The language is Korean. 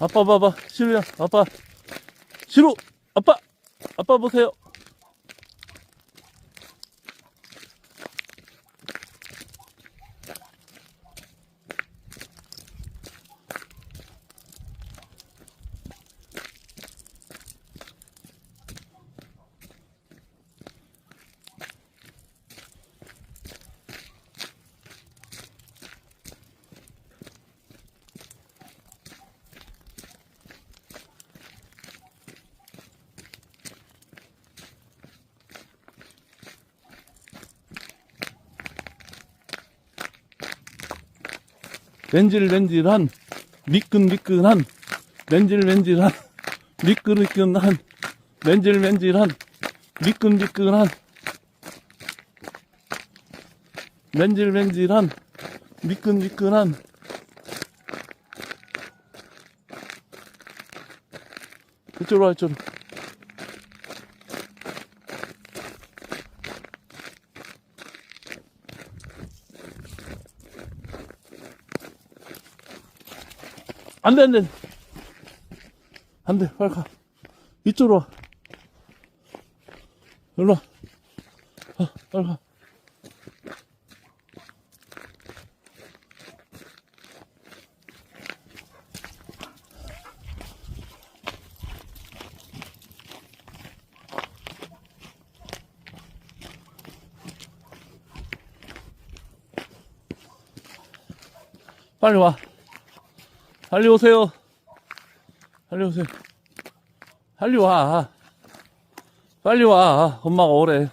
아빠 봐봐. 시루야, 아빠. 시루! 아빠! 아빠 보세요. 렌질렌질한, 미끈미끈한, 렌질렌질한, 미끈미끈한, 렌질렌질한, 미끈미끈한, 렌질렌질한, 미끈미끈한, 이쪽으로 와, 이쪽으로. 안 돼, 안 돼. 안 돼, 빨리 가. 이쪽으로 와. 일로 와. 아, 빨리 가. 빨리 와. 빨리 오세요. 빨리 오세요. 빨리 와. 빨리 와. 엄마가 오래.